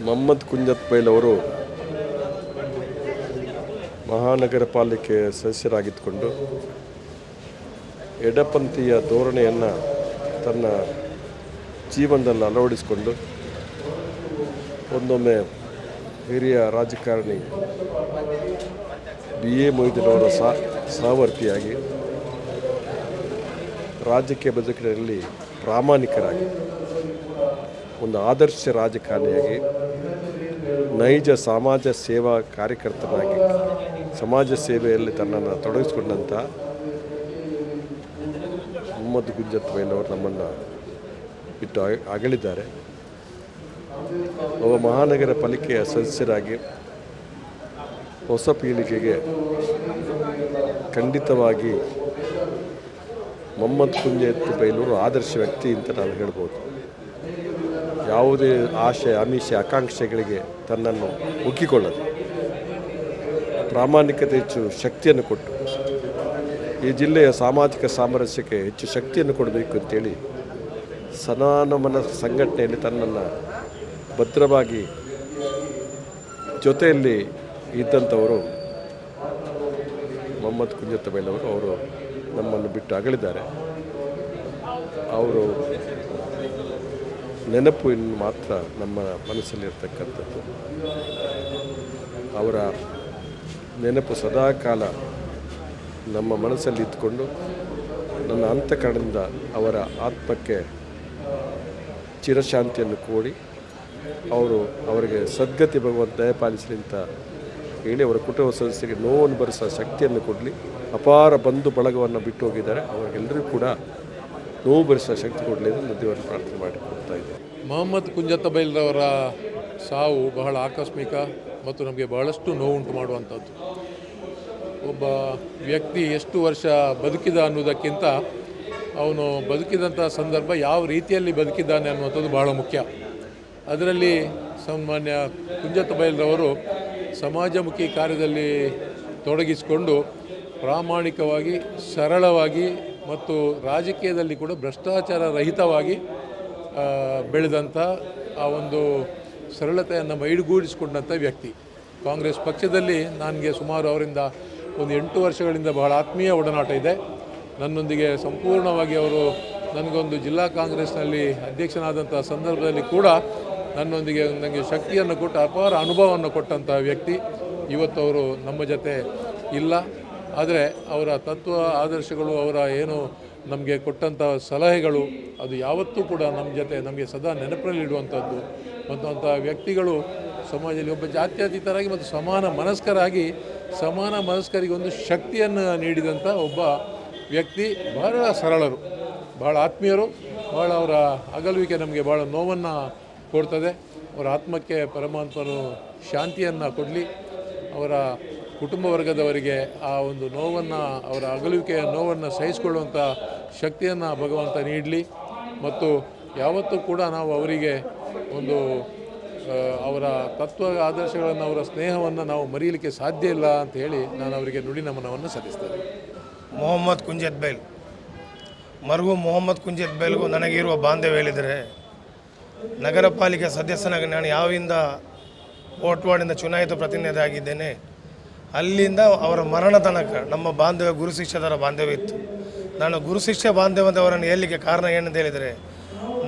ಮೊಹಮ್ಮದ್ ಕುಂಜತ್ ಪೈಲ್ ಅವರು ಮಹಾನಗರ ಪಾಲಿಕೆ ಸದಸ್ಯರಾಗಿದ್ದುಕೊಂಡು ಎಡಪಂಥೀಯ ಧೋರಣೆಯನ್ನು ತನ್ನ ಜೀವನದಲ್ಲಿ ಅಳವಡಿಸಿಕೊಂಡು ಒಂದೊಮ್ಮೆ ಹಿರಿಯ ರಾಜಕಾರಣಿ ಬಿ ಎ ಮೊಯ್ದಿನವರ ಅವರ ಸಹವರ್ತಿಯಾಗಿ ರಾಜಕೀಯ ಬದುಕಿನಲ್ಲಿ ಪ್ರಾಮಾಣಿಕರಾಗಿ ಒಂದು ಆದರ್ಶ ರಾಜಕಾರಣಿಯಾಗಿ, ನೈಜ ಸಮಾಜ ಸೇವಾ ಕಾರ್ಯಕರ್ತನಾಗಿ, ಸಮಾಜ ಸೇವೆಯಲ್ಲಿ ತನ್ನನ್ನು ತೊಡಗಿಸಿಕೊಂಡಂಥ ಮೊಹಮ್ಮದ್ ಗುಂಜತ್ ಬೈಲವರು ನಮ್ಮನ್ನು ಬಿಟ್ಟು ಅಗ- ಅಗಲಿದ್ದಾರೆ ಒಬ್ಬ ಮಹಾನಗರ ಪಾಲಿಕೆಯ ಸದಸ್ಯರಾಗಿ ಹೊಸ ಪೀಳಿಗೆಗೆ ಖಂಡಿತವಾಗಿ ಮೊಹಮ್ಮದ್ ಕುಂಜತ್ ಬೈಲೂರು ಆದರ್ಶ ವ್ಯಕ್ತಿ ಅಂತ ನಾನು ಹೇಳ್ಬೋದು. ಯಾವುದೇ ಆಶೆ ಆಮಿಷ ಆಕಾಂಕ್ಷೆಗಳಿಗೆ ತನ್ನನ್ನು ಉಕ್ಕಿಕೊಳ್ಳದು ಪ್ರಾಮಾಣಿಕತೆ ಹೆಚ್ಚು ಶಕ್ತಿಯನ್ನು ಕೊಟ್ಟು ಈ ಜಿಲ್ಲೆಯ ಸಾಮಾಜಿಕ ಸಾಮರಸ್ಯಕ್ಕೆ ಹೆಚ್ಚು ಶಕ್ತಿಯನ್ನು ಕೊಡಬೇಕು ಅಂತೇಳಿ ಸನಾನಮನ ಸಂಘಟನೆಯಲ್ಲಿ ತನ್ನನ್ನು ಭದ್ರವಾಗಿ ಜೊತೆಯಲ್ಲಿ ಇದ್ದಂಥವರು ಮೊಹಮ್ಮದ್ ಕುಂಜತ್ ಬೈಲವರು ಅವರು ನಮ್ಮನ್ನು ಬಿಟ್ಟು ಅಗಲಿದ್ದಾರೆ. ಅವರು ನೆನಪು ಇನ್ನು ಮಾತ್ರ ನಮ್ಮ ಮನಸ್ಸಲ್ಲಿರ್ತಕ್ಕಂಥದ್ದು. ಅವರ ನೆನಪು ಸದಾಕಾಲ ನಮ್ಮ ಮನಸ್ಸಲ್ಲಿ ಇದ್ದುಕೊಂಡು ನನ್ನ ಅಂತಃಕರಣದಿಂದ ಅವರ ಆತ್ಮಕ್ಕೆ ಚಿರಶಾಂತಿಯನ್ನು ಕೋಡಿ ಅವರು ಅವರಿಗೆ ಸದ್ಗತಿ ಭಗವಂತ ದಯಪಾಲಿಸಲಿ ಅಂತ ಹೇಳಿ ಅವರ ಕುಟುಂಬ ಸದಸ್ಯರಿಗೆ ನೋವನ್ನು ಭರಿಸೋ ಶಕ್ತಿಯನ್ನು ಕೊಡಲಿ. ಅಪಾರ ಬಂಧು ಬಳಗವನ್ನು ಬಿಟ್ಟು ಹೋಗಿದ್ದಾರೆ. ಅವರಿಗೆಲ್ಲರಿಗೂ ಕೂಡ ನೋವು ಭರಿಸೋ ಶಕ್ತಿ ಕೊಡಲಿ ಎಂದು ದೇವರನ್ನು ಪ್ರಾರ್ಥನೆ ಮಾಡಿ ಕೊಡ್ತಾ ಇದೆ. ಮೊಹಮ್ಮದ್ ಕುಂಜತ್ತ ಬೈಲ್ರವರ ಸಾವು ಬಹಳ ಆಕಸ್ಮಿಕ ಮತ್ತು ನಮಗೆ ಬಹಳಷ್ಟು ನೋವುಂಟು ಮಾಡುವಂಥದ್ದು. ಒಬ್ಬ ವ್ಯಕ್ತಿ ಎಷ್ಟು ವರ್ಷ ಬದುಕಿದ ಅನ್ನೋದಕ್ಕಿಂತ ಅವನು ಬದುಕಿದಂಥ ಸಂದರ್ಭ ಯಾವ ರೀತಿಯಲ್ಲಿ ಬದುಕಿದ್ದಾನೆ ಅನ್ನುವಂಥದ್ದು ಬಹಳ ಮುಖ್ಯ. ಅದರಲ್ಲಿ ಸಾಮಾನ್ಯ ಕುಂಜತ್ತ ಬೈಲ್ರವರು ಸಮಾಜಮುಖಿ ಕಾರ್ಯದಲ್ಲಿ ತೊಡಗಿಸಿಕೊಂಡು ಪ್ರಾಮಾಣಿಕವಾಗಿ ಸರಳವಾಗಿ ಮತ್ತು ರಾಜಕೀಯದಲ್ಲಿ ಕೂಡ ಭ್ರಷ್ಟಾಚಾರ ರಹಿತವಾಗಿ ಬೆಳೆದಂಥ ಆ ಒಂದು ಸರಳತೆಯನ್ನು ಮೈಗೂಡಿಸಿಕೊಂಡಂಥ ವ್ಯಕ್ತಿ. ಕಾಂಗ್ರೆಸ್ ಪಕ್ಷದಲ್ಲಿ ನನಗೆ ಸುಮಾರು ಅವರಿಂದ ಒಂದು ಎಂಟು ವರ್ಷಗಳಿಂದ ಬಹಳ ಆತ್ಮೀಯ ಒಡನಾಟ ಇದೆ. ನನ್ನೊಂದಿಗೆ ಸಂಪೂರ್ಣವಾಗಿ ಅವರು ನನಗೊಂದು ಜಿಲ್ಲಾ ಕಾಂಗ್ರೆಸ್ನಲ್ಲಿ ಅಧ್ಯಕ್ಷನಾದಂಥ ಸಂದರ್ಭದಲ್ಲಿ ಕೂಡ ನನ್ನೊಂದಿಗೆ ನನಗೆ ಶಕ್ತಿಯನ್ನು ಕೊಟ್ಟು ಅಪಾರ ಅನುಭವವನ್ನು ಕೊಟ್ಟಂತಹ ವ್ಯಕ್ತಿ. ಇವತ್ತು ಅವರು ನಮ್ಮ ಜೊತೆ ಇಲ್ಲ. ಆದರೆ ಅವರ ತತ್ವ, ಆದರ್ಶಗಳು, ಅವರ ಏನು ನಮಗೆ ಕೊಟ್ಟಂಥ ಸಲಹೆಗಳು, ಅದು ಯಾವತ್ತೂ ಕೂಡ ನಮ್ಮ ಜೊತೆ ನಮಗೆ ಸದಾ ನೆನಪಿನಲ್ಲಿಡುವಂಥದ್ದು ಮತ್ತು ಅಂಥ ವ್ಯಕ್ತಿಗಳು ಸಮಾಜದಲ್ಲಿ ಒಬ್ಬ ಜಾತ್ಯತೀತರಾಗಿ ಮತ್ತು ಸಮಾನ ಮನಸ್ಕರಾಗಿ, ಸಮಾನ ಮನಸ್ಕರಿಗೆ ಒಂದು ಶಕ್ತಿಯನ್ನು ನೀಡಿದಂಥ ಒಬ್ಬ ವ್ಯಕ್ತಿ ಬಹಳ ಸರಳರು, ಬಹಳ ಆತ್ಮೀಯರು, ಬಹಳ ಅವರ ಅಗಲುವಿಕೆ ನಮಗೆ ಬಹಳ ನೋವನ್ನು ಕೊಡ್ತದೆ. ಅವರ ಆತ್ಮಕ್ಕೆ ಪರಮಾತ್ಮನು ಶಾಂತಿಯನ್ನು ಕೊಡಲಿ. ಅವರ ಕುಟುಂಬ ವರ್ಗದವರಿಗೆ ಆ ಒಂದು ನೋವನ್ನು, ಅವರ ಅಗಲುವಿಕೆಯ ನೋವನ್ನು ಸಹಿಸಿಕೊಳ್ಳುವಂಥ ಶಕ್ತಿಯನ್ನು ಭಗವಂತ ನೀಡಲಿ. ಮತ್ತು ಯಾವತ್ತೂ ಕೂಡ ನಾವು ಅವರಿಗೆ ಒಂದು ಅವರ ತತ್ವ ಆದರ್ಶಗಳನ್ನು, ಅವರ ಸ್ನೇಹವನ್ನು ನಾವು ಮರೆಯಲಿಕ್ಕೆ ಸಾಧ್ಯ ಇಲ್ಲ ಅಂತ ಹೇಳಿ ನಾನು ಅವರಿಗೆ ನುಡಿ ನಮನವನ್ನು ಸಲ್ಲಿಸ್ತೇನೆ. ಮೊಹಮ್ಮದ್ ಕುಂಜತ್ ಬೈಲ್. ಮರುಗು ಮೊಹಮ್ಮದ್ ಕುಂಜತ್ ಬೈಲ್ಗೂ ನನಗಿರುವ ಬಾಂಧವ್ಯ ಹೇಳಿದರೆ ನಗರ ಪಾಲಿಕೆ ಸದಸ್ಯನಾಗಿ ನಾನು ಯಾವಿಂದ ಓಟ್ವಾಡಿಂದ ಚುನಾಯಿತ ಪ್ರತಿನಿಧಿ ಆಗಿದ್ದೇನೆ ಅಲ್ಲಿಂದ ಅವರ ಮರಣ ತನಕ ನಮ್ಮ ಬಾಂಧವ್ಯ, ಗುರು ಶಿಷ್ಯದರ ಬಾಂಧವ್ಯ ಇತ್ತು. ನಾನು ಗುರು ಶಿಷ್ಯ ಬಾಂಧವ್ಯದವರನ್ನು ಹೇಳಲಿಕ್ಕೆ ಕಾರಣ ಏನಂತ ಹೇಳಿದರೆ,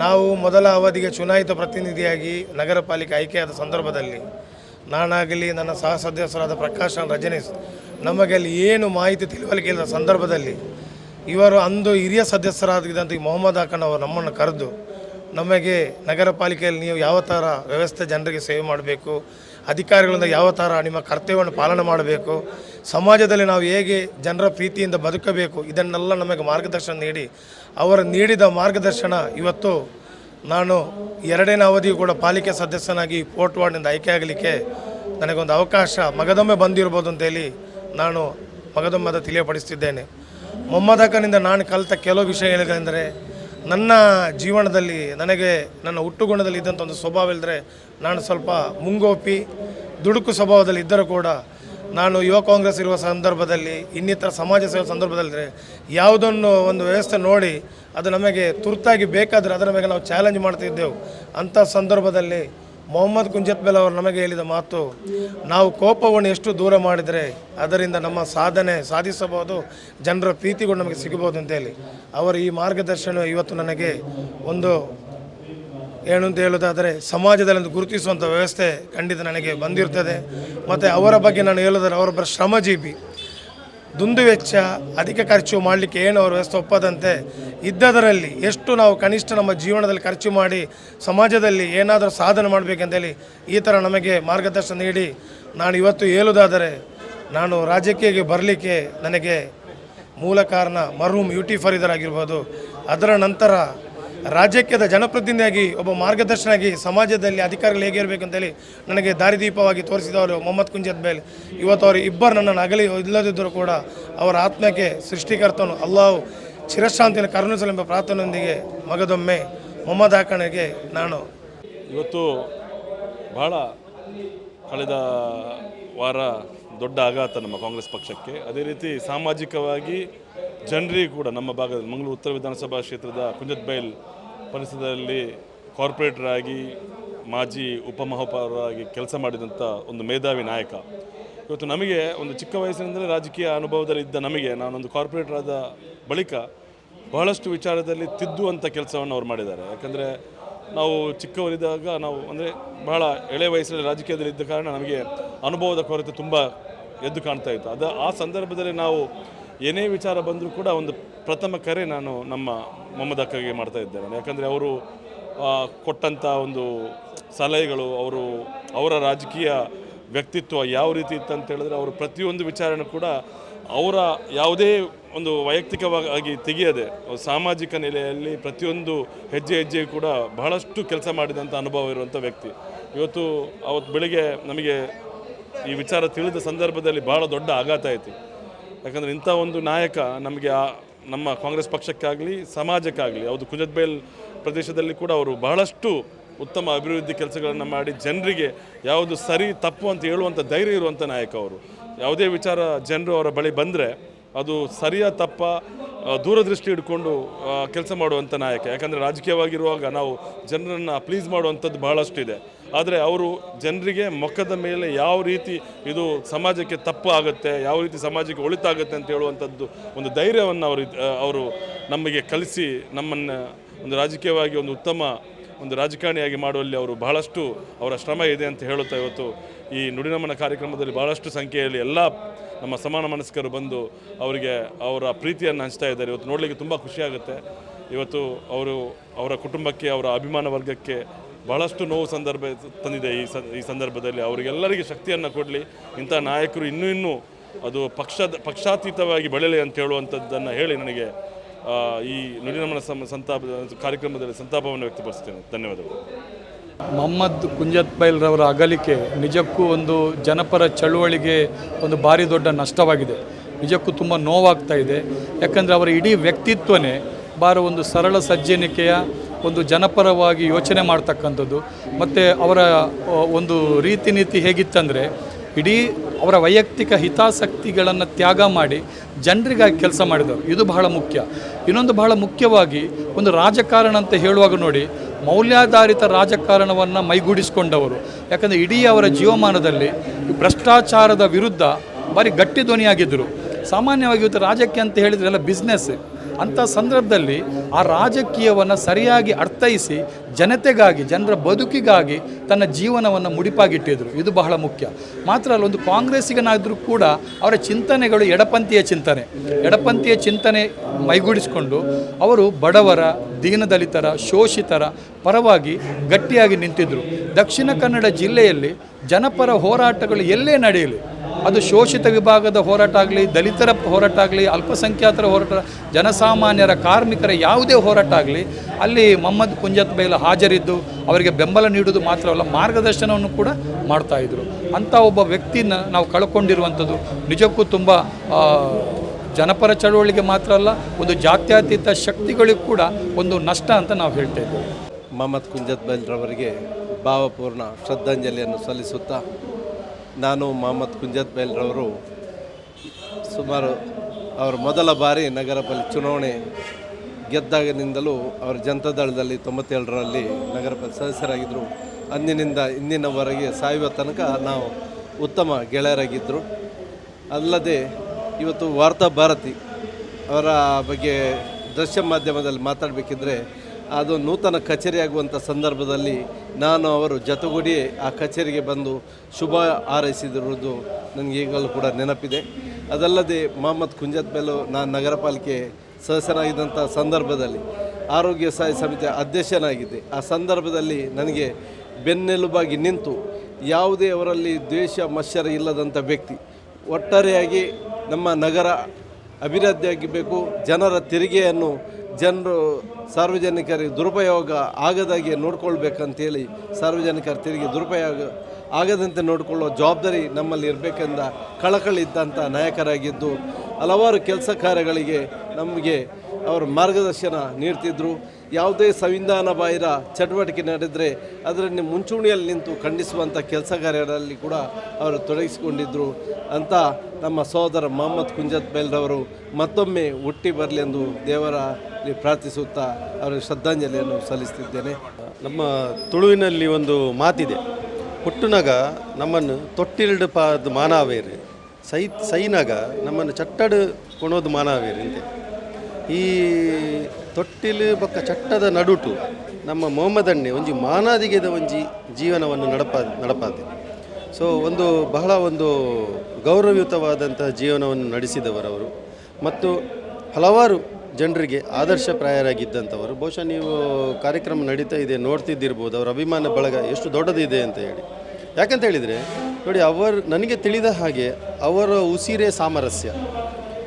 ನಾವು ಮೊದಲ ಅವಧಿಗೆ ಚುನಾಯಿತ ಪ್ರತಿನಿಧಿಯಾಗಿ ನಗರ ಪಾಲಿಕೆ ಆಯ್ಕೆಯಾದ ಸಂದರ್ಭದಲ್ಲಿ ನಾನಾಗಲಿ ನನ್ನ ಸಹ ಸದಸ್ಯರಾದ ಪ್ರಕಾಶ್ ರಜನೀಶ್ ನಮಗೆ ಅಲ್ಲಿ ಏನು ಮಾಹಿತಿ ತಿಳುವಳಿಕೆ ಇಲ್ಲದ ಸಂದರ್ಭದಲ್ಲಿ ಇವರು ಅಂದು ಹಿರಿಯ ಸದಸ್ಯರಾಗಿದ್ದಂಥ ಈ ಮೊಹಮ್ಮದ್ ಹಾಕನ್ ಅವರು ನಮ್ಮನ್ನು ಕರೆದು, ನಮಗೆ ನಗರ ಪಾಲಿಕೆಯಲ್ಲಿ ನೀವು ಯಾವ ಥರ ವ್ಯವಸ್ಥೆ ಜನರಿಗೆ ಸೇವೆ ಮಾಡಬೇಕು ಅಧಿಕಾರಿಗಳಿಂದ ಯಾವ ಥರ ನಿಮ್ಮ ಕರ್ತವ್ಯವನ್ನು ಪಾಲನೆ ಮಾಡಬೇಕು, ಸಮಾಜದಲ್ಲಿ ನಾವು ಹೇಗೆ ಜನರ ಪ್ರೀತಿಯಿಂದ ಬದುಕಬೇಕು, ಇದನ್ನೆಲ್ಲ ನಮಗೆ ಮಾರ್ಗದರ್ಶನ ನೀಡಿ. ಅವರು ನೀಡಿದ ಮಾರ್ಗದರ್ಶನ ಇವತ್ತು ನಾನು ಎರಡನೇ ಅವಧಿಯು ಕೂಡ ಪಾಲಿಕೆ ಸದಸ್ಯನಾಗಿ ಪೋರ್ಟ್ ವಾರ್ಡ್ನಿಂದ ಆಯ್ಕೆ ಆಗಲಿಕ್ಕೆ ನನಗೊಂದು ಅವಕಾಶ, ಮಗದೊಮ್ಮೆ ಬಂದಿರ್ಬೋದು ಅಂತೇಳಿ ನಾನು ಮಗದೊಮ್ಮೆ ತಿಳಿಯಪಡಿಸ್ತಿದ್ದೇನೆ. ಮೊಮ್ಮದಕನಿಂದ ನಾನು ಕಲಿತ ಕೆಲವು ವಿಷಯಗಳೆಂದರೆ ನನ್ನ ಜೀವನದಲ್ಲಿ ನನಗೆ ನನ್ನ ಹುಟ್ಟುಗುಣದಲ್ಲಿ ಇದ್ದಂಥ ಒಂದು ಸ್ವಭಾವ ಇಲ್ಲದ್ರೆ ನಾನು ಸ್ವಲ್ಪ ಮುಂಗೋಪಿ, ದುಡುಕು ಸ್ವಭಾವದಲ್ಲಿ ಇದ್ದರೂ ಕೂಡ ನಾನು ಯುವ ಕಾಂಗ್ರೆಸ್ ಇರುವ ಸಂದರ್ಭದಲ್ಲಿ, ಇನ್ನಿತರ ಸಮಾಜ ಸೇವೆ ಸಂದರ್ಭದಲ್ಲಿ ಯಾವುದನ್ನು ಒಂದು ವ್ಯವಸ್ಥೆ ನೋಡಿ ಅದು ನಮಗೆ ತುರ್ತಾಗಿ ಬೇಕಾದರೆ ಅದರ ಮೇಲೆ ನಾವು ಚಾಲೆಂಜ್ ಮಾಡ್ತಿದ್ದೆವು. ಅಂಥ ಸಂದರ್ಭದಲ್ಲಿ ಮೊಹಮ್ಮದ್ ಕುಂಜತ್ ಬೆಲ್ ಅವರು ನಮಗೆ ಹೇಳಿದ ಮಾತು, ನಾವು ಕೋಪವನ್ನು ಎಷ್ಟು ದೂರ ಮಾಡಿದರೆ ಅದರಿಂದ ನಮ್ಮ ಸಾಧನೆ ಸಾಧಿಸಬಹುದು, ಜನರ ಪ್ರೀತಿಗಳು ನಮಗೆ ಸಿಗಬಹುದು ಅಂತೇಳಿ ಅವರ ಈ ಮಾರ್ಗದರ್ಶನ ಇವತ್ತು ನನಗೆ ಒಂದು ಏನು ಅಂತ ಹೇಳೋದಾದರೆ, ಸಮಾಜದಲ್ಲಿ ಒಂದು ಗುರುತಿಸುವಂಥ ವ್ಯವಸ್ಥೆ ಖಂಡಿತ ನನಗೆ ಬಂದಿರ್ತದೆ. ಮತ್ತು ಅವರ ಬಗ್ಗೆ ನಾನು ಹೇಳೋದಾದ್ರೆ, ಅವರೊಬ್ಬರ ಶ್ರಮಜೀವಿ. ದುಂದು ವೆಚ್ಚ ಅಧಿಕ ಖರ್ಚು ಮಾಡಲಿಕ್ಕೆ ಏನು ಅವರು ವ್ಯವಸ್ಥೆ ಒಪ್ಪದಂತೆ ಇದ್ದದರಲ್ಲಿ ಎಷ್ಟು ನಾವು ಕನಿಷ್ಠ ನಮ್ಮ ಜೀವನದಲ್ಲಿ ಖರ್ಚು ಮಾಡಿ ಸಮಾಜದಲ್ಲಿ ಏನಾದರೂ ಸಾಧನೆ ಮಾಡಬೇಕಂತೇಳಿ ಈ ಥರ ನಮಗೆ ಮಾರ್ಗದರ್ಶನ ನೀಡಿ. ನಾನು ಇವತ್ತು ಹೇಳುವುದಾದರೆ ನಾನು ರಾಜಕೀಯಕ್ಕೆ ಬರಲಿಕ್ಕೆ ನನಗೆ ಮೂಲ ಕಾರಣ ಮರ್ಹೂಮ್ ಯು ಟಿ ಫರೀದರ್ ಆಗಿರ್ಬೋದು ಅದರ ನಂತರ ರಾಜ್ಯಕ್ಕೆ ಜನಪ್ರತಿನಿಧಿಯಾಗಿ, ಒಬ್ಬ ಮಾರ್ಗದರ್ಶನಾಗಿ ಸಮಾಜದಲ್ಲಿ ಅಧಿಕಾರಿಗಳು ಹೇಗಿರಬೇಕಂತೇಳಿ ನನಗೆ ದಾರಿದೀಪವಾಗಿ ತೋರಿಸಿದವರು ಮೊಹಮ್ಮದ್ ಕುಂಜದ್ ಇವತ್ತು ಅವರು ಇಬ್ಬರು ನನ್ನನ್ನು ಅಗಲಿ ಇಲ್ಲದಿದ್ದರೂ ಕೂಡ ಅವರ ಆತ್ಮಕ್ಕೆ ಸೃಷ್ಟಿಕರ್ತನು ಅಲ್ಲಾಹು ಚಿರಶಾಂತಿನ ಕರುಣಿಸಲೆಂಬ ಪ್ರಾರ್ಥನೆಯೊಂದಿಗೆ ಮಗದೊಮ್ಮೆ ಮೊಹಮ್ಮದ್ ಹಾಕಣಿಗೆ ನಾನು. ಇವತ್ತು ಬಹಳ ಕಳೆದ ವಾರ ದೊಡ್ಡ ಆಘಾತ ನಮ್ಮ ಕಾಂಗ್ರೆಸ್ ಪಕ್ಷಕ್ಕೆ. ಅದೇ ರೀತಿ ಸಾಮಾಜಿಕವಾಗಿ ಜನರಿಗೂ ಕೂಡ ನಮ್ಮ ಭಾಗದಲ್ಲಿ ಮಂಗಳೂರು ಉತ್ತರ ವಿಧಾನಸಭಾ ಕ್ಷೇತ್ರದ ಕುಂಜತ್ ಬೈಲ್ ಪರಿಸರದಲ್ಲಿ ಕಾರ್ಪೊರೇಟರ್ ಆಗಿ ಮಾಜಿ ಉಪಮಹಾಪೌರಾಗಿ ಕೆಲಸ ಮಾಡಿದಂಥ ಒಂದು ಮೇಧಾವಿ ನಾಯಕ. ಇವತ್ತು ನಮಗೆ ಒಂದು ಚಿಕ್ಕ ವಯಸ್ಸಿನಿಂದಲೇ ರಾಜಕೀಯ ಅನುಭವದಲ್ಲಿ ಇದ್ದ ನಮಗೆ ನಾನೊಂದು ಕಾರ್ಪೊರೇಟರ್ ಆದ ಬಳಿಕ ಬಹಳಷ್ಟು ವಿಚಾರದಲ್ಲಿ ತಿದ್ದುವಂಥ ಕೆಲಸವನ್ನು ಅವ್ರು ಮಾಡಿದ್ದಾರೆ. ಯಾಕಂದರೆ ನಾವು ಚಿಕ್ಕವರಿದ್ದಾಗ ನಾವು ಅಂದರೆ ಬಹಳ ಎಳೆ ವಯಸ್ಸಿನಲ್ಲಿ ರಾಜಕೀಯದಲ್ಲಿ ಇದ್ದ ಕಾರಣ ನಮಗೆ ಅನುಭವದ ಕೊರತೆ ತುಂಬ ಎದ್ದು ಕಾಣ್ತಾ ಇತ್ತು. ಅದು ಆ ಸಂದರ್ಭದಲ್ಲಿ ನಾವು ಏನೇ ವಿಚಾರ ಬಂದರೂ ಕೂಡ ಒಂದು ಪ್ರಥಮ ಕರೆ ನಾನು ನಮ್ಮ ಮೊಹಮ್ಮದ್ ಅಕ್ಕಗೆ ಮಾಡ್ತಾ ಇದ್ದೇನೆ. ಯಾಕಂದರೆ ಅವರು ಕೊಟ್ಟಂಥ ಒಂದು ಸಲಹೆಗಳು, ಅವರು ಅವರ ರಾಜಕೀಯ ವ್ಯಕ್ತಿತ್ವ ಯಾವ ರೀತಿ ಇತ್ತು ಅಂತ ಹೇಳಿದ್ರೆ ಅವರು ಪ್ರತಿಯೊಂದು ವಿಚಾರನೂ ಕೂಡ ಅವರ ಯಾವುದೇ ಒಂದು ವೈಯಕ್ತಿಕವಾಗಿ ತೆಗೆಯದೆ, ಸಾಮಾಜಿಕ ನೆಲೆಯಲ್ಲಿ ಪ್ರತಿಯೊಂದು ಹೆಜ್ಜೆ ಹೆಜ್ಜೆ ಕೂಡ ಬಹಳಷ್ಟು ಕೆಲಸ ಮಾಡಿದಂಥ ಅನುಭವ ಇರುವಂಥ ವ್ಯಕ್ತಿ. ಇವತ್ತು ಅವತ್ತು ಬೆಳಿಗ್ಗೆ ನಮಗೆ ಈ ವಿಚಾರ ತಿಳಿದ ಸಂದರ್ಭದಲ್ಲಿ ಬಹಳ ದೊಡ್ಡ ಆಘಾತ ಆಯಿತು. ಯಾಕಂದರೆ ಇಂಥ ಒಂದು ನಾಯಕ ನಮಗೆ ಆ ನಮ್ಮ ಕಾಂಗ್ರೆಸ್ ಪಕ್ಷಕ್ಕಾಗಲಿ, ಸಮಾಜಕ್ಕಾಗಲಿ, ಹೌದು, ಕುಂಜದ್ಬೇಲ್ ಪ್ರದೇಶದಲ್ಲಿ ಕೂಡ ಅವರು ಬಹಳಷ್ಟು ಉತ್ತಮ ಅಭಿವೃದ್ಧಿ ಕೆಲಸಗಳನ್ನು ಮಾಡಿ ಜನರಿಗೆ ಯಾವುದು ಸರಿ, ತಪ್ಪು ಅಂತ ಹೇಳುವಂಥ ಧೈರ್ಯ ಇರುವಂಥ ನಾಯಕ ಅವರು. ಯಾವುದೇ ವಿಚಾರ ಜನರು ಅವರ ಬಳಿ ಬಂದರೆ ಅದು ಸರಿಯ ತಪ್ಪ ದೂರದೃಷ್ಟಿ ಇಟ್ಕೊಂಡು ಕೆಲಸ ಮಾಡುವಂಥ ನಾಯಕ. ಯಾಕಂದರೆ ರಾಜಕೀಯವಾಗಿರುವಾಗ ನಾವು ಜನರನ್ನು ಪ್ಲೀಸ್ ಮಾಡುವಂಥದ್ದು ಬಹಳಷ್ಟು ಇದೆ ಆದರೆ ಅವರು ಜನರಿಗೆ ಮೊಕ್ಕದ ಮೇಲೆ ಯಾವ ರೀತಿ ಇದು ಸಮಾಜಕ್ಕೆ ತಪ್ಪು ಆಗುತ್ತೆ ಯಾವ ರೀತಿ ಸಮಾಜಕ್ಕೆ ಒಳಿತಾಗುತ್ತೆ ಅಂತ ಹೇಳುವಂಥದ್ದು ಒಂದು ಧೈರ್ಯವನ್ನು ಅವರು ಅವರು ನಮಗೆ ಕಲಿಸಿ ನಮ್ಮನ್ನು ಒಂದು ರಾಜಕೀಯವಾಗಿ ಒಂದು ಉತ್ತಮ ಒಂದು ರಾಜಕಾರಣಿಯಾಗಿ ಮಾಡುವಲ್ಲಿ ಅವರು ಬಹಳಷ್ಟು ಅವರ ಶ್ರಮ ಇದೆ ಅಂತ ಹೇಳುತ್ತಾ ಇವತ್ತು. ಈ ನುಡಿನಮನ ಕಾರ್ಯಕ್ರಮದಲ್ಲಿ ಬಹಳಷ್ಟು ಸಂಖ್ಯೆಯಲ್ಲಿ ಎಲ್ಲ ನಮ್ಮ ಸಮಾನ ಮನಸ್ಕರು ಬಂದು ಅವರಿಗೆ ಅವರ ಪ್ರೀತಿಯನ್ನು ಹಂಚ್ತಾ ಇದ್ದಾರೆ. ಇವತ್ತು ನೋಡಲಿಕ್ಕೆ ತುಂಬ ಖುಷಿಯಾಗುತ್ತೆ ಇವತ್ತು ಅವರು ಅವರ ಕುಟುಂಬಕ್ಕೆ, ಅವರ ಅಭಿಮಾನ ವರ್ಗಕ್ಕೆ ಬಹಳಷ್ಟು ನೋವು ಸಂದರ್ಭ ತಂದಿದೆ ಈ ಈ ಸಂದರ್ಭದಲ್ಲಿ. ಅವರಿಗೆಲ್ಲರಿಗೆ ಶಕ್ತಿಯನ್ನು ಕೊಡಲಿ. ಇಂಥ ನಾಯಕರು ಇನ್ನೂ ಇನ್ನೂ ಅದು ಪಕ್ಷದ, ಪಕ್ಷಾತೀತವಾಗಿ ಬೆಳೆಯಲಿ ಅಂತ ಹೇಳುವಂಥದ್ದನ್ನು ಹೇಳಿ ನನಗೆ ಈ ನುಡಿನಮನ ಸಮ ಸಂತಾಪ, ಕಾರ್ಯಕ್ರಮದಲ್ಲಿ ಸಂತಾಪವನ್ನು ವ್ಯಕ್ತಪಡಿಸ್ತೇನೆ. ಧನ್ಯವಾದಗಳು. ಮೊಹಮ್ಮದ್ ಕುಂಜತ್ ಬೈಲ್ರವರ ಅಗಲಿಕೆ ನಿಜಕ್ಕೂ ಒಂದು ಜನಪರ ಚಳುವಳಿಗೆ ಒಂದು ಭಾರಿ ದೊಡ್ಡ ನಷ್ಟವಾಗಿದೆ. ನಿಜಕ್ಕೂ ತುಂಬ ನೋವಾಗ್ತಾ ಇದೆ. ಯಾಕಂದರೆ ಅವರ ಇಡೀ ವ್ಯಕ್ತಿತ್ವನೇ ಬಾರ ಒಂದು ಸರಳ ಸಜ್ಜನಿಕೆಯ ಒಂದು ಜನಪರವಾಗಿ ಯೋಚನೆ ಮಾಡ್ತಕ್ಕಂಥದ್ದು. ಮತ್ತು ಅವರ ಒಂದು ರೀತಿ ನೀತಿ ಹೇಗಿತ್ತಂದರೆ, ಇಡೀ ಅವರ ವೈಯಕ್ತಿಕ ಹಿತಾಸಕ್ತಿಗಳನ್ನು ತ್ಯಾಗ ಮಾಡಿ ಜನರಿಗಾಗಿ ಕೆಲಸ ಮಾಡಿದರು ಇದು ಬಹಳ ಮುಖ್ಯ. ಇನ್ನೊಂದು ಬಹಳ ಮುಖ್ಯವಾಗಿ, ಒಂದು ರಾಜಕಾರಣ ಅಂತ ಹೇಳುವಾಗ ನೋಡಿ, ಮೌಲ್ಯಾಧಾರಿತ ರಾಜಕಾರಣವನ್ನು ಮೈಗೂಡಿಸಿಕೊಂಡವರು. ಯಾಕಂದರೆ ಇಡೀ ಅವರ ಜೀವಮಾನದಲ್ಲಿ ಭ್ರಷ್ಟಾಚಾರದ ವಿರುದ್ಧ ಭಾರಿ ಗಟ್ಟಿ ಧ್ವನಿಯಾಗಿದ್ದರು ಸಾಮಾನ್ಯವಾಗಿ ಇವತ್ತು ರಾಜಕೀಯ ಅಂತ ಹೇಳಿದರೆ ಎಲ್ಲ ಬಿಸ್ನೆಸ್ ಅಂಥ ಸಂದರ್ಭದಲ್ಲಿ ಆ ರಾಜಕೀಯವನ್ನು ಸರಿಯಾಗಿ ಅರ್ಥೈಸಿ ಜನತೆಗಾಗಿ, ಜನರ ಬದುಕಿಗಾಗಿ ತನ್ನ ಜೀವನವನ್ನು ಮುಡಿಪಾಗಿಟ್ಟಿದ್ರು. ಇದು ಬಹಳ ಮುಖ್ಯ. ಮಾತ್ರ ಅಲ್ಲ, ಒಂದು ಕಾಂಗ್ರೆಸ್ಸಿಗನಾದರೂ ಕೂಡ ಅವರ ಚಿಂತನೆಗಳು ಎಡಪಂಥೀಯ ಚಿಂತನೆ. ಎಡಪಂಥೀಯ ಚಿಂತನೆ ಮೈಗೂಡಿಸಿಕೊಂಡು ಅವರು ಬಡವರ ದೀನದಲಿತರ ಶೋಷಿತರ ಪರವಾಗಿ ಗಟ್ಟಿಯಾಗಿ ನಿಂತಿದ್ದರು ದಕ್ಷಿಣ ಕನ್ನಡ ಜಿಲ್ಲೆಯಲ್ಲಿ ಜನಪರ ಹೋರಾಟಗಳು ಎಲ್ಲೇ ನಡೆಯಲಿ ಅದು ಶೋಷಿತ ವಿಭಾಗದ ಹೋರಾಟ ಆಗಲಿ, ದಲಿತರ ಹೋರಾಟ ಆಗಲಿ, ಅಲ್ಪಸಂಖ್ಯಾತರ ಹೋರಾಟ, ಜನಸಾಮಾನ್ಯರ ಕಾರ್ಮಿಕರ ಯಾವುದೇ ಹೋರಾಟ ಆಗಲಿ, ಅಲ್ಲಿ ಮೊಹಮ್ಮದ್ ಕುಂಜತ್ ಬೈಲ್ ಹಾಜರಿದ್ದು, ಅವರಿಗೆ ಬೆಂಬಲ ನೀಡುವುದು ಮಾತ್ರವಲ್ಲ, ಮಾರ್ಗದರ್ಶನವನ್ನು ಕೂಡ ಮಾಡ್ತಾ ಇದ್ರು. ಅಂಥ ಒಬ್ಬ ವ್ಯಕ್ತಿನ ನಾವು ಕಳ್ಕೊಂಡಿರುವಂಥದ್ದು ನಿಜಕ್ಕೂ ತುಂಬ ಜನಪರ ಚಳುವಳಿಗೆ ಮಾತ್ರ ಅಲ್ಲ, ಒಂದು ಜಾತ್ಯತೀತ ಶಕ್ತಿಗಳಿಗೂ ಕೂಡ ಒಂದು ನಷ್ಟ ಅಂತ ನಾವು ಹೇಳ್ತೇವೆ ಮೊಹಮ್ಮದ್ ಕುಂಜತ್ ಬೈಲ್ರವರಿಗೆ ಭಾವಪೂರ್ಣ ಶ್ರದ್ಧಾಂಜಲಿಯನ್ನು ಸಲ್ಲಿಸುತ್ತಾ ನಾನು ಮೊಹಮ್ಮದ್ ಕುಂಜತ್ ಬೈಲ್ರವರು ಸುಮಾರು ಅವರ ಮೊದಲ ಬಾರಿ ನಗರ ಚುನಾವಣೆ ಗೆದ್ದಾಗಿನಿಂದಲೂ ಅವರು ಜನತಾದಳದಲ್ಲಿ ತೊಂಬತ್ತೇಳರಲ್ಲಿ ನಗರ ಪಾಲಿಕೆ ಸದಸ್ಯರಾಗಿದ್ದರು. ಅಂದಿನಿಂದ ಇಂದಿನವರೆಗೆ ಸಾಯುವ ತನಕ ನಾವು ಉತ್ತಮ ಗೆಳೆಯರಾಗಿದ್ದರು. ಅಲ್ಲದೆ ಇವತ್ತು ವಾರ್ತಾ ಭಾರತಿ ಅವರ ಬಗ್ಗೆ ದೃಶ್ಯ ಮಾಧ್ಯಮದಲ್ಲಿ ಮಾತಾಡಬೇಕಿದ್ರೆ ಅದು ನೂತನ ಕಚೇರಿ ಆಗುವಂಥ ಸಂದರ್ಭದಲ್ಲಿ ನಾನು ಅವರು ಜೊತೆಗೂಡಿ ಆ ಕಚೇರಿಗೆ ಬಂದು ಶುಭ ಹಾರೈಸಿದಿರುವುದು ನನಗೆ ಈಗಲೂ ಕೂಡ ನೆನಪಿದೆ. ಅದಲ್ಲದೆ ಮೊಹಮ್ಮದ್ ಕುಂಜತ್ ಮೇಲೂ ನಾನು ನಗರ ಪಾಲಿಕೆ ಸದಸ್ಯನಾಗಿದ್ದಂಥ ಸಂದರ್ಭದಲ್ಲಿ ಆರೋಗ್ಯ ಸಹಾಯ ಸಮಿತಿಯ ಅಧ್ಯಕ್ಷನಾಗಿದ್ದೆ. ಆ ಸಂದರ್ಭದಲ್ಲಿ ನನಗೆ ಬೆನ್ನೆಲುಬಾಗಿ ನಿಂತು ಯಾವುದೇ ಅವರಲ್ಲಿ ದ್ವೇಷ ಮಶ್ಚರ ಇಲ್ಲದಂಥ ವ್ಯಕ್ತಿ ಒಟ್ಟಾರೆಯಾಗಿ ನಮ್ಮ ನಗರ ಅಭಿವೃದ್ಧಿಯಾಗಬೇಕು, ಜನರ ತೆರಿಗೆಯನ್ನು ಜನರು ಸಾರ್ವಜನಿಕರಿಗೆ ದುರುಪಯೋಗ ಆಗದಾಗೆ ನೋಡ್ಕೊಳ್ಬೇಕಂತೇಳಿ ಸಾರ್ವಜನಿಕರ ತೆರಿಗೆ ದುರುಪಯೋಗ ಆಗದಂತೆ ನೋಡಿಕೊಳ್ಳೋ ಜವಾಬ್ದಾರಿ ನಮ್ಮಲ್ಲಿ ಇರಬೇಕೆಂದ ಕಳಕಳಿ ಇದ್ದಂಥ ನಾಯಕರಾಗಿದ್ದು ಹಲವಾರು ಕೆಲಸ ಕಾರ್ಯಗಳಿಗೆ ನಮಗೆ ಅವರು ಮಾರ್ಗದರ್ಶನ ನೀಡ್ತಿದ್ದರು ಯಾವುದೇ ಸಂವಿಧಾನ ಬಾಹಿರ ಚಟುವಟಿಕೆ ನಡೆದರೆ ಅದರಲ್ಲಿ ಮುಂಚೂಣಿಯಲ್ಲಿ ನಿಂತು ಖಂಡಿಸುವಂಥ ಕೆಲಸ ಕೂಡ ಅವರು ತೊಡಗಿಸಿಕೊಂಡಿದ್ದರು ಅಂತ ನಮ್ಮ ಸಹೋದರ ಮೊಹಮ್ಮದ್ ಕುಂಜತ್ ಬೈಲ್ರವರು ಮತ್ತೊಮ್ಮೆ ಹುಟ್ಟಿ ಬರಲಿ ಎಂದು ದೇವರಲ್ಲಿ ಪ್ರಾರ್ಥಿಸುತ್ತಾ ಅವರ ಶ್ರದ್ಧಾಂಜಲಿಯನ್ನು ಸಲ್ಲಿಸ್ತಿದ್ದೇನೆ ನಮ್ಮ ತುಳುವಿನಲ್ಲಿ ಒಂದು ಮಾತಿದೆ. ಹುಟ್ಟುನಗ ನಮ್ಮನ್ನು ತೊಟ್ಟಿಲ್ಡ್ ಪಾದ ಮಾನಾವೇರಿ. ಸೈ, ಸೈನಾಗ ನಮ್ಮನ್ನು ಚಟ್ಟಡು ಕೊಣೋದು ಮಾನಾವೇರಿ ಅಂತೆ. ಈ ತೊಟ್ಟಿಲು ಬೊಕ್ಕ ಚಟ್ಟದ ನಡುಟು ನಮ್ಮ ಮೊಹಮ್ಮದಣ್ಣೆ ಒಂಜಿ ಮಾನಾದಿಗೆದ ಒಂಜಿ ಜೀವನವನ್ನು ನಡಪ ನಡಪಾದೆ ಸೊ ಒಂದು ಬಹಳ ಒಂದು ಗೌರವಯುತವಾದಂತಹ ಜೀವನವನ್ನು ನಡೆಸಿದವರವರು ಮತ್ತು ಹಲವಾರು ಜನರಿಗೆ ಆದರ್ಶಪ್ರಾಯರಾಗಿದ್ದಂಥವರು ಬಹುಶಃ ನೀವು ಕಾರ್ಯಕ್ರಮ ನಡೀತಾ ಇದೆ, ನೋಡ್ತಿದ್ದಿರ್ಬೋದು. ಅವರ ಅಭಿಮಾನ ಬಳಗ ಎಷ್ಟು ದೊಡ್ಡದಿದೆ ಅಂತ ಹೇಳಿ. ಯಾಕಂತ ಹೇಳಿದರೆ, ನೋಡಿ, ಅವರು, ನನಗೆ ತಿಳಿದ ಹಾಗೆ ಅವರ ಉಸಿರೇ ಸಾಮರಸ್ಯ.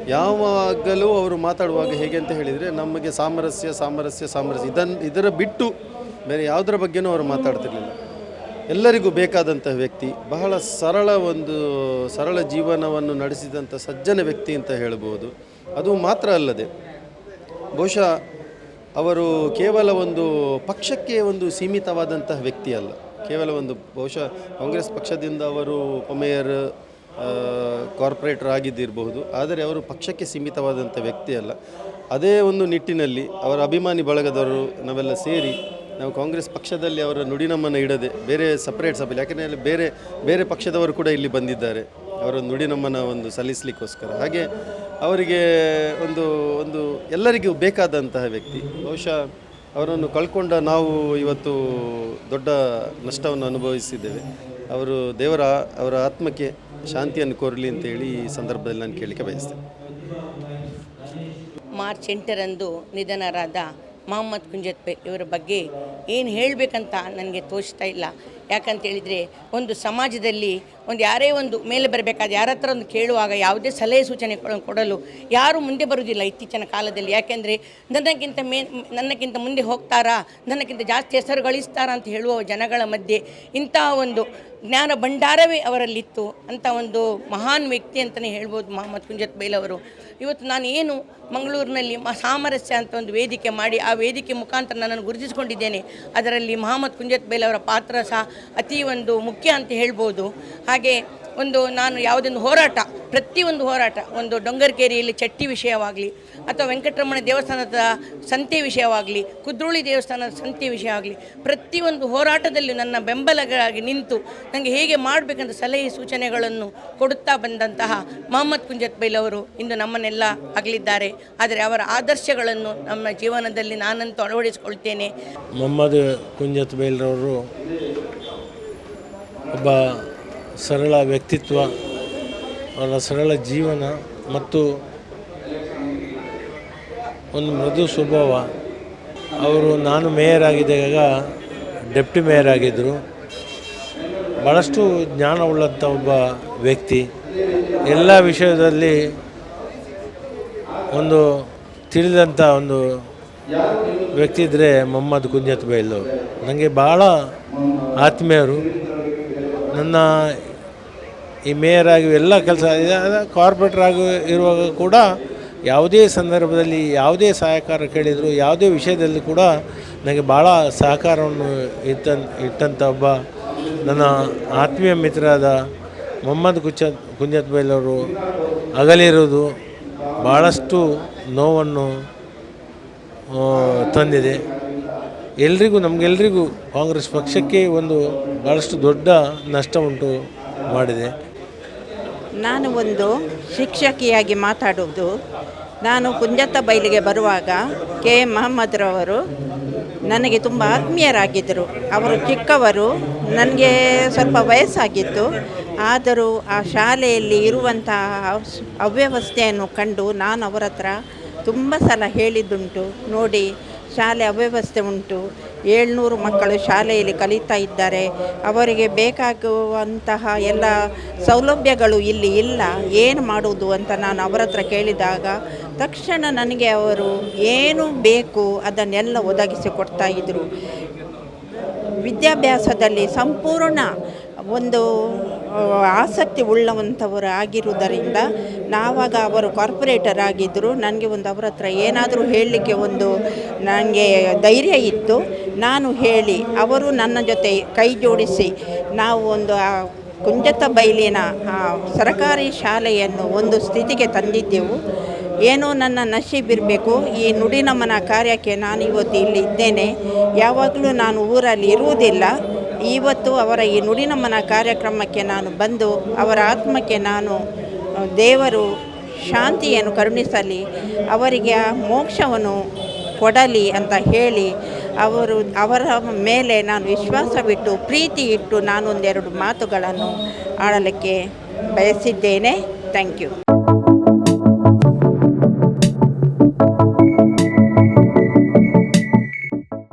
ಯಾವಾಗಲೂ ಅವರು ಮಾತಾಡುವಾಗ ಹೇಗೆ ಅಂತ ಹೇಳಿದರೆ, ನಮಗೆ ಸಾಮರಸ್ಯ ಸಾಮರಸ್ಯ ಸಾಮರಸ್ಯ. ಇದನ್ನು ಇದರ ಬಿಟ್ಟು ಬೇರೆ ಯಾವುದರ ಬಗ್ಗೆನೂ ಅವರು ಮಾತಾಡ್ತಿರ್ಲಿಲ್ಲ. ಎಲ್ಲರಿಗೂ ಬೇಕಾದಂತಹ ವ್ಯಕ್ತಿ, ಬಹಳ ಸರಳ ಒಂದು, ಸರಳ ಜೀವನವನ್ನು ನಡೆಸಿದಂಥ ಸಜ್ಜನ ವ್ಯಕ್ತಿ ಅಂತ ಹೇಳ್ಬೋದು. ಅದು ಮಾತ್ರ ಅಲ್ಲದೆ, ಬಹುಶಃ ಅವರು ಕೇವಲ ಒಂದು ಪಕ್ಷಕ್ಕೆ ಒಂದು ಸೀಮಿತವಾದಂತಹ ವ್ಯಕ್ತಿ ಅಲ್ಲ. ಕೇವಲ ಒಂದು, ಬಹುಶಃ ಕಾಂಗ್ರೆಸ್ ಪಕ್ಷದಿಂದ ಅವರು ಉಪಮೇಯರ್ ಕಾರ್ಪೊರೇಟರ್ ಆಗಿದ್ದಿರಬಹುದು. ಆದರೆ ಅವರು ಪಕ್ಷಕ್ಕೆ ಸೀಮಿತವಾದಂಥ ವ್ಯಕ್ತಿ ಅಲ್ಲ. ಅದೇ ಒಂದು ನಿಟ್ಟಿನಲ್ಲಿ ಅವರ ಅಭಿಮಾನಿ ಬಳಗದವರು ನಾವೆಲ್ಲ ಸೇರಿ ನಾವು ಕಾಂಗ್ರೆಸ್ ಪಕ್ಷದಲ್ಲಿ ಅವರ ನುಡಿನಮ್ಮನ್ನು ಇಡದೆ ಬೇರೆ ಸಪ್ರೇಟ್ ಸಭೆಯಲ್ಲಿ ಯಾಕೆಂದರೆ ಬೇರೆ ಬೇರೆ ಪಕ್ಷದವರು ಕೂಡ ಇಲ್ಲಿ ಬಂದಿದ್ದಾರೆ. ಅವರ ನುಡಿನಮ್ಮನ ಒಂದು ಸಲ್ಲಿಸಲಿಕ್ಕೋಸ್ಕರ. ಹಾಗೆ ಅವರಿಗೆ ಒಂದು ಒಂದು ಎಲ್ಲರಿಗೂ ಬೇಕಾದಂತಹ ವ್ಯಕ್ತಿ. ಬಹುಶಃ ಅವರನ್ನು ಕಳ್ಕೊಂಡ ನಾವು ಇವತ್ತು ದೊಡ್ಡ ನಷ್ಟವನ್ನು ಅನುಭವಿಸಿದ್ದೇವೆ. ಅವರು ದೇವರ, ಅವರ ಆತ್ಮಕ್ಕೆ ಶಾಂತಿಯನ್ನು ಕೋರಲಿ ಅಂತೇಳಿ ಈ ಸಂದರ್ಭದಲ್ಲಿ ನಾನು ಕೇಳಲಿಕ್ಕೆ ಬಯಸ್ತೇನೆ. ಮಾರ್ಚ್ ಎಂಟರಂದು ನಿಧನರಾದ ಮೊಹಮ್ಮದ್ ಕುಂಜತ್ ಪೇ ಇವರ ಬಗ್ಗೆ ಏನು ಹೇಳಬೇಕಂತ ನನಗೆ ತೋಚ್ತಾ ಇಲ್ಲ. ಯಾಕಂತ ಹೇಳಿದರೆ ಒಂದು ಸಮಾಜದಲ್ಲಿ ಒಂದು ಯಾರೇ ಒಂದು ಮೇಲೆ ಬರಬೇಕಾದ ಯಾರ ಹತ್ರ ಒಂದು ಕೇಳುವಾಗ ಯಾವುದೇ ಸಲಹೆ ಸೂಚನೆ ಕೊಡ- ಕೊಡಲು ಯಾರು ಮುಂದೆ ಬರುವುದಿಲ್ಲ ಇತ್ತೀಚಿನ ಕಾಲದಲ್ಲಿ. ಯಾಕೆಂದರೆ ನನಗಿಂತ ಮೇ, ನನ್ನಕ್ಕಿಂತ ಮುಂದೆ ಹೋಗ್ತಾರಾ, ನನ್ನಕ್ಕಿಂತ ಜಾಸ್ತಿ ಹೆಸರು ಗಳಿಸ್ತಾರಾ ಅಂತ ಹೇಳುವ ಜನಗಳ ಮಧ್ಯೆ ಇಂತಹ ಒಂದು ಜ್ಞಾನ ಭಂಡಾರವೇ ಅವರಲ್ಲಿತ್ತು. ಅಂತ ಒಂದು ಮಹಾನ್ ವ್ಯಕ್ತಿ ಅಂತಲೇ ಹೇಳ್ಬೋದು ಮೊಹಮ್ಮದ್ ಕುಂಜತ್ ಬೈಲ್ ಅವರು. ಇವತ್ತು ನಾನು ಏನು ಮಂಗಳೂರಿನಲ್ಲಿ ಸಾಮರಸ್ಯ ಅಂತ ಒಂದು ವೇದಿಕೆ ಮಾಡಿ ಆ ವೇದಿಕೆ ಮುಖಾಂತರ ನನ್ನನ್ನು ಗುರುತಿಸಿಕೊಂಡಿದ್ದೇನೆ. ಅದರಲ್ಲಿ ಮೊಹಮ್ಮದ್ ಕುಂಜತ್ ಬೈಲ್ ಅವರ ಪಾತ್ರ ಸಹ ಅತಿ ಒಂದು ಮುಖ್ಯ ಅಂತ ಹೇಳ್ಬೋದು. ಹಾಗೆ ಒಂದು ನಾನು ಯಾವುದೊಂದು ಹೋರಾಟ ಪ್ರತಿಯೊಂದು ಹೋರಾಟ, ಒಂದು ಡೊಂಗರ್ಕೇರಿಯಲ್ಲಿ ಚಟ್ಟಿ ವಿಷಯವಾಗಲಿ ಅಥವಾ ವೆಂಕಟರಮಣ ದೇವಸ್ಥಾನದ ಸಂತೆ ವಿಷಯವಾಗಲಿ, ಕುದ್ರೋಳಿ ದೇವಸ್ಥಾನದ ಸಂತೆ ವಿಷಯವಾಗಲಿ ಪ್ರತಿಯೊಂದು ಹೋರಾಟದಲ್ಲಿ ನನ್ನ ಬೆಂಬಲಗಳಾಗಿ ನಿಂತು ನನಗೆ ಹೇಗೆ ಮಾಡಬೇಕಂತ ಸಲಹೆ ಸೂಚನೆಗಳನ್ನು ಕೊಡುತ್ತಾ ಬಂದಂತಹ ಮೊಹಮ್ಮದ್ ಕುಂಜತ್ ಬೈಲ್ ಅವರು ಇಂದು ನಮ್ಮನ್ನೆಲ್ಲ ಅಗಲಿದ್ದಾರೆ. ಆದರೆ ಅವರ ಆದರ್ಶಗಳನ್ನು ನಮ್ಮ ಜೀವನದಲ್ಲಿ ನಾನಂತೂ ಅಳವಡಿಸಿಕೊಳ್ತೇನೆ. ಮೊಹಮ್ಮದ್ ಕುಂಜತ್ ಬೈಲ್ರವರು ಒಬ್ಬ ಸರಳ ವ್ಯಕ್ತಿತ್ವ, ಅವರ ಸರಳ ಜೀವನ ಮತ್ತು ಒಂದು ಮೃದು ಸ್ವಭಾವ. ಅವರು ನಾನು ಮೇಯರ್ ಆಗಿದ್ದಾಗ ಡೆಪ್ಟಿ ಮೇಯರ್ ಆಗಿದ್ದರು ಭಾಳಷ್ಟು ಜ್ಞಾನವುಳ್ಳಂಥ ಒಬ್ಬ ವ್ಯಕ್ತಿ. ಎಲ್ಲ ವಿಷಯದಲ್ಲಿ ಒಂದು ತಿಳಿದಂಥ ಒಂದು ವ್ಯಕ್ತಿ ಇದ್ದರೆ ಮೊಹಮ್ಮದ್ ಕುಂಜತ್ ಬೈಲು. ನನಗೆ ಭಾಳ ಆತ್ಮೀಯರು. ನನ್ನ ಈ ಮೇಯರ್ ಆಗಿ ಎಲ್ಲ ಕೆಲಸ ಕಾರ್ಪೊರೇಟರ್ ಆಗಿ ಇರುವಾಗ ಕೂಡ ಯಾವುದೇ ಸಂದರ್ಭದಲ್ಲಿ ಯಾವುದೇ ಸಹಕಾರ ಕೇಳಿದರೂ, ಯಾವುದೇ ವಿಷಯದಲ್ಲಿ ಕೂಡ ನನಗೆ ಭಾಳ ಸಹಕಾರವನ್ನು ಇತ್ತ ಇಟ್ಟಂಥ ಒಬ್ಬ ನನ್ನ ಆತ್ಮೀಯ ಮಿತ್ರರಾದ ಮೊಹಮ್ಮದ್ ಕುಚ ಕುಂಜತ್ ಬೈಲವರು ಅಗಲಿರುವುದು ಭಾಳಷ್ಟು ನೋವನ್ನು ತಂದಿದೆ. ಎಲ್ರಿಗೂ, ನಮಗೆಲ್ರಿಗೂ ಕಾಂಗ್ರೆಸ್ ಪಕ್ಷಕ್ಕೆ ಒಂದು ಭಾಳಷ್ಟು ದೊಡ್ಡ ನಷ್ಟ ಉಂಟು ಮಾಡಿದೆ. ನಾನು ಒಂದು ಶಿಕ್ಷಕಿಯಾಗಿ ಮಾತಾಡುವುದು. ನಾನು ಕುಂಜತ್ತ ಬೈಲಿಗೆ ಬರುವಾಗ ಕೆ. ಎಂ ಮಹಮ್ಮದ್ರವರು ನನಗೆ ತುಂಬ ಆತ್ಮೀಯರಾಗಿದ್ದರು. ಅವರು ಚಿಕ್ಕವರು, ನನಗೆ ಸ್ವಲ್ಪ ವಯಸ್ಸಾಗಿತ್ತು. ಆದರೂ ಆ ಶಾಲೆಯಲ್ಲಿ ಇರುವಂತಹ ಅವ್ಯವಸ್ಥೆಯನ್ನು ಕಂಡು ನಾನು ಅವರ ಹತ್ರ ತುಂಬ ಸಲ ಹೇಳಿದ್ದುಂಟು. ನೋಡಿ, ಶಾಲೆ ಅವ್ಯವಸ್ಥೆ ಉಂಟು. ಏಳ್ನೂರು ಮಕ್ಕಳು ಶಾಲೆಯಲ್ಲಿ ಕಲಿತಾ ಇದ್ದಾರೆ. ಅವರಿಗೆ ಬೇಕಾಗುವಂತಹ ಎಲ್ಲ ಸೌಲಭ್ಯಗಳು ಇಲ್ಲಿ ಇಲ್ಲ. ಏನು ಮಾಡುವುದು ಅಂತ ನಾನು ಅವರ ಹತ್ರ ಕೇಳಿದಾಗ, ತಕ್ಷಣ ನನಗೆ ಅವರು ಏನು ಬೇಕು ಅದನ್ನೆಲ್ಲ ಒದಗಿಸಿ ಕೊಡ್ತಾ ಇದ್ದರು ವಿದ್ಯಾಭ್ಯಾಸದಲ್ಲಿ ಸಂಪೂರ್ಣ ಒಂದು ಆಸಕ್ತಿ ಉಳ್ಳವಂಥವರು ಆಗಿರುವುದರಿಂದ ನಾವಾಗ ಅವರು ಕಾರ್ಪೊರೇಟರ್ ಆಗಿದ್ದರು. ನನಗೆ ಒಂದು ಅವರ ಹತ್ರ ಏನಾದರೂ ಹೇಳಲಿಕ್ಕೆ ಒಂದು ನನಗೆ ಧೈರ್ಯ ಇತ್ತು. ನಾನು ಹೇಳಿ, ಅವರು ನನ್ನ ಜೊತೆ ಕೈ ಜೋಡಿಸಿ ನಾವು ಒಂದು ಆ ಕುಂಜತ್ತ ಬೈಲಿನ ಆ ಸರಕಾರಿ ಶಾಲೆಯನ್ನು ಒಂದು ಸ್ಥಿತಿಗೆ ತಂದಿದ್ದೆವು. ಏನೋ ನನ್ನ ನಶೀಬಿರಬೇಕು ಈ ನುಡಿನಮನ ಕಾರ್ಯಕ್ಕೆ ನಾನು ಇವತ್ತು ಇಲ್ಲಿ ಇದ್ದೇನೆ. ಯಾವಾಗಲೂ ನಾನು ಊರಲ್ಲಿ ಇರುವುದಿಲ್ಲ. ಇವತ್ತು ಅವರ ಈ ನುಡಿನಮ್ಮನ ಕಾರ್ಯಕ್ರಮಕ್ಕೆ ನಾನು ಬಂದು ಅವರ ಆತ್ಮಕ್ಕೆ ನಾನು ದೇವರು ಶಾಂತಿಯನ್ನು ಕರುಣಿಸಲಿ, ಅವರಿಗೆ ಆ ಮೋಕ್ಷವನ್ನು ಕೊಡಲಿ ಅಂತ ಹೇಳಿ ಅವರು, ಅವರ ಮೇಲೆ ನಾನು ವಿಶ್ವಾಸವಿಟ್ಟು ಪ್ರೀತಿ ಇಟ್ಟು ನಾನೊಂದೆರಡು ಮಾತುಗಳನ್ನು ಆಡಲಿಕ್ಕೆ ಬಯಸಿದ್ದೇನೆ. Thank you